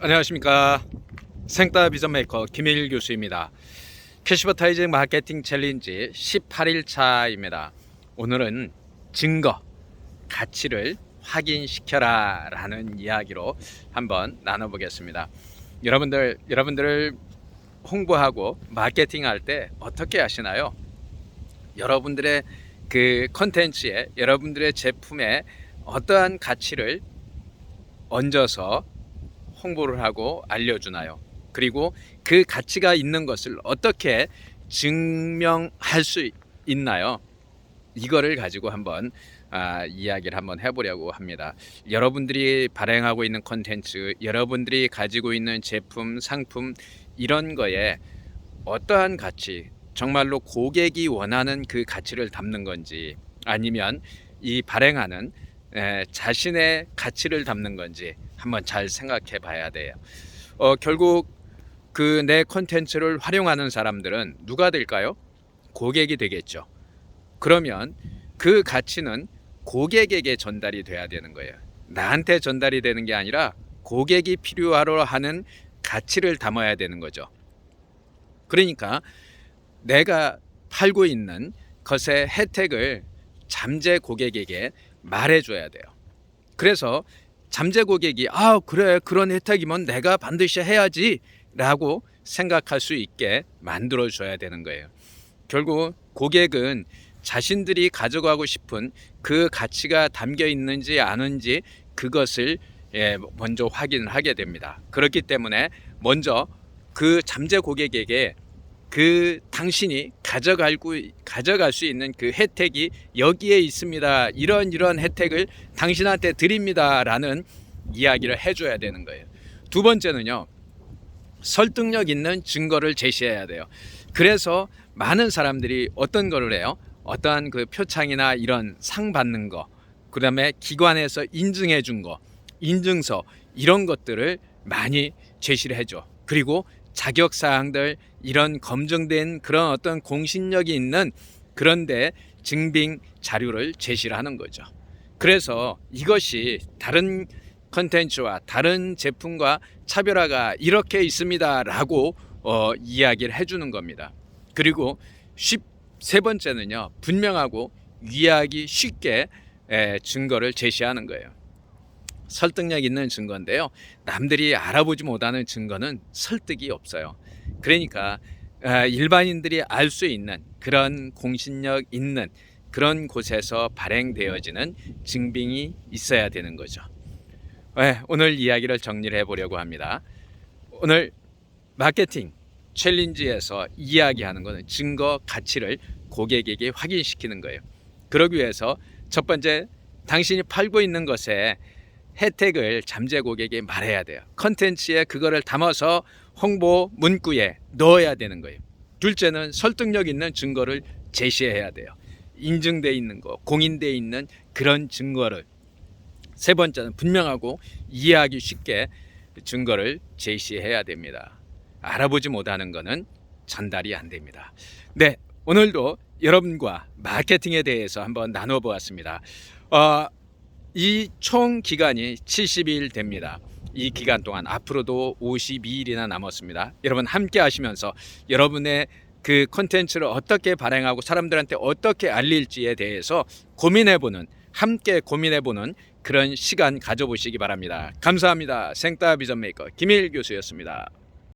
안녕하십니까. 생따 비전 메이커 김일 교수입니다. 캐시버타이징 마케팅 챌린지 18일 차입니다. 오늘은 증거 가치를 확인시켜라 라는 이야기로 한번 나눠보겠습니다. 여러분들 여러분들을 홍보하고 마케팅할 때 어떻게 하시나요? 여러분들의 그 컨텐츠에 여러분들의 제품에 어떠한 가치를 얹어서 홍보를 하고 알려주나요? 그리고 그 가치가 있는 것을 어떻게 증명할 수 있나요? 이거를 가지고 한번 아, 이야기를 한번 해보려고 합니다. 여러분들이 발행하고 있는 콘텐츠, 여러분들이 가지고 있는 제품, 상품 이런 거에 어떠한 가치, 정말로 고객이 원하는 그 가치를 담는 건지 아니면 이 발행하는 에, 자신의 가치를 담는 건지 한번 잘 생각해 봐야 돼요. 어, 결국 그내 콘텐츠를 활용하는 사람들은 누가 될까요? 고객이 되겠죠. 그러면 그 가치는 고객에게 전달이 돼야 되는 거예요. 나한테 전달이 되는 게 아니라 고객이 필요하러 하는 가치를 담아야 되는 거죠. 그러니까 내가 팔고 있는 것의 혜택을 잠재 고객에게 말해줘야 돼요. 그래서 잠재 고객이 아 그래 그런 혜택이면 내가 반드시 해야지라고 생각할 수 있게 만들어 줘야 되는 거예요. 결국 고객은 자신들이 가져가고 싶은 그 가치가 담겨 있는지 아는지 그것을 예, 먼저 확인을 하게 됩니다. 그렇기 때문에 먼저 그 잠재 고객에게 그 당신이 가져갈, 가져갈 수 있는 그 혜택이 여기에 있습니다. 이런 이런 혜택을 당신한테 드립니다라는 이야기를 해줘야 되는 거예요. 두 번째는요, 설득력 있는 증거를 제시해야 돼요. 그래서 많은 사람들이 어떤 거를 해요? 어떠한 그 표창이나 이런 상 받는 거, 그 다음에 기관에서 인증해 준 거, 인증서 이런 것들을 많이 제시를 해줘. 그리고 자격 사항들 이런 검증된 그런 어떤 공신력이 있는 그런데 증빙 자료를 제시를 하는 거죠. 그래서 이것이 다른 컨텐츠와 다른 제품과 차별화가 이렇게 있습니다라고 어, 이야기를 해주는 겁니다. 그리고 쉽, 세 번째는요 분명하고 이해하기 쉽게 에, 증거를 제시하는 거예요. 설득력 있는 증거인데요. 남들이 알아보지 못하는 증거는 설득이 없어요. 그러니까 아, 일반인들이 알 수 있는 그런 공신력 있는 그런 곳에서 발행되어지는 증빙이 있어야 되는 거죠. 네, 오늘 이야기를 정리를 해보려고 합니다. 오늘 마케팅 챌린지에서 이야기하는 것은 증거 가치를 고객에게 확인시키는 거예요. 그러기 위해서 첫 번째 당신이 팔고 있는 것에 혜택을 잠재 고객에게 말해야 돼요. 컨텐츠에 그거를 담아서 홍보 문구에 넣어야 되는 거예요. 둘째는 설득력 있는 증거를 제시해야 돼요. 인증돼 있는 거, 공인돼 있는 그런 증거를 세 번째는 분명하고 이해하기 쉽게 증거를 제시해야 됩니다. 알아보지 못하는 것은 전달이 안 됩니다. 네, 오늘도 여러분과 마케팅에 대해서 한번 나눠 보았습니다. 어, 이 총 기간이 70일 됩니다. 이 기간 동안 앞으로도 52일이나 남았습니다. 여러분 함께 하시면서 여러분의 그 콘텐츠를 어떻게 발행하고 사람들한테 어떻게 알릴지에 대해서 고민해보는 함께 고민해보는 그런 시간 가져보시기 바랍니다. 감사합니다. 생따 비전 메이커 김일 교수였습니다.